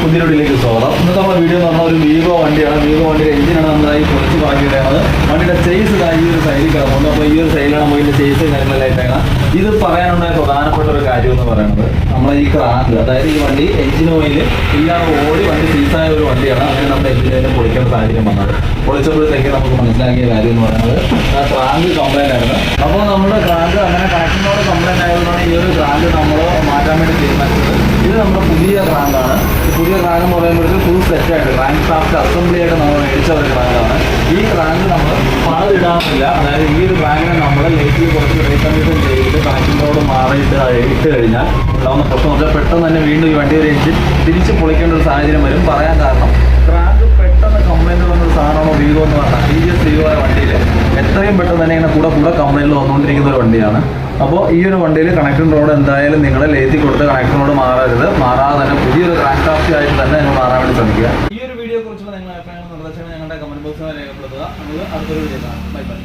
പുതിയ വീഡിയോയിലേക്ക് സ്വാഗതം. ഇന്നത്തെ നമ്മുടെ വീഡിയോ എന്ന് പറഞ്ഞാൽ ഒരു വീവോ വണ്ടിയാണ്. വീവോ വണ്ടിയുടെ എഞ്ചിനാണ് നന്നായി കുറച്ച് വാങ്ങിയിട്ടാണ് വണ്ടിയുടെ ചേസ് ഈ ഒരു സൈഡിൽ കിടക്കുന്നത് അപ്പോൾ ഈ ഒരു സൈഡിലാണ് നമുക്ക് ഇതിന്റെ ചേസ് കാര്യങ്ങളിലായിട്ടാണ് ഇത് പറയാനുണ്ടായ പ്രധാനപ്പെട്ട ഒരു കാര്യം എന്ന് പറയുന്നത് നമ്മളെ ഈ ക്രാങ്ക് അതായത് ഈ വണ്ടി എഞ്ചിൻ ഓയിൽ ഇല്ലാതെ ഓടി വണ്ടി സീസായ ഒരു വണ്ടിയാണ് അങ്ങനെ നമ്മുടെ എഞ്ചിൻ പൊളിക്കേണ്ട സാഹചര്യം വന്നത്. പൊളിച്ചപ്പോഴത്തേക്ക് നമുക്ക് മനസ്സിലാക്കിയ കാര്യം എന്ന് പറയുന്നത് ക്രാങ്ക് കംപ്ലൈന്റ് ആയിരുന്നു. അപ്പോൾ നമ്മുടെ ക്രാങ്ക് അങ്ങനെ കണക്ഷനോട് കംപ്ലൈന്റ് ആയതുകൊണ്ടാണ് ഈ ഒരു ക്രാങ്ക് നമ്മൾ മാറ്റാൻ വേണ്ടി തീരുമാനിച്ചത്. ഇത് നമ്മുടെ പുതിയ ക്രാങ്കാണ് പുതിയ റാങ്ക് എന്ന് പറയുമ്പോഴത്തേക്ക് ഫുൾ സെറ്റായിട്ട് റാങ്ക് ക്രാഫ്റ്റ് അസംബ്ലി ആയിട്ട് നമ്മൾ മേടിച്ച ഒരു റാങ്കാണ്. ഈ റാങ്ക് നമ്മൾ പണിതിടാറില്ല അതായത് ഈ ഒരു റാങ്കിനെ നമ്മൾ ലൈറ്റിൽ കുറച്ച് റീകണ്ടീഷൻ ചെയ്തിട്ട് കണക്ഷനോട് മാറിയിട്ട് ഇട്ട് കഴിഞ്ഞാൽ ഉണ്ടാവുന്ന പ്രശ്നം. വെച്ചാൽ പെട്ടെന്ന് തന്നെ വീണ്ടും ഈ വണ്ടി ഒരു എഞ്ചിൻ തിരിച്ച് പൊളിക്കേണ്ട ഒരു സാഹചര്യം വരും. പറയാൻ കാരണം റാങ്ക് പെട്ടെന്ന് കംപ്ലൈന്റ് വന്ന ഒരു സാധനമാണോ വീഗോ എന്ന് പറഞ്ഞാൽ ടി വി എസ് വീഗോ വണ്ടിയിൽ എത്രയും പെട്ടെന്ന് തന്നെ ഇങ്ങനെ കൂടെ കൂടെ കംപ്ലൈന്റ് വന്നുകൊണ്ടിരിക്കുന്ന ഒരു വണ്ടിയാണ്. അപ്പോൾ ഈ ഒരു വണ്ടിയിൽ കണക്ഷൻ റോഡ് എന്തായാലും നിങ്ങൾ ലേത്തി കൊടുത്ത് കണക്ഷൻ റോഡ് മാറരുത്. മാറാതെ തന്നെ പുതിയൊരു ആയിട്ട് തന്നെ നിങ്ങൾ മാറാൻ വേണ്ടി ശ്രമിക്കുക. ഈ ഒരു വീഡിയോ കുറിച്ചുള്ള നിങ്ങളുടെ അഭിപ്രായങ്ങൾ നിർദ്ദേശങ്ങൾ ഞങ്ങളുടെ കമന്റ് ബോക്സിൽ രേഖപ്പെടുത്തുക. നമുക്ക് അടുത്തൊരു വീഡിയോ കാണാം. Bye bye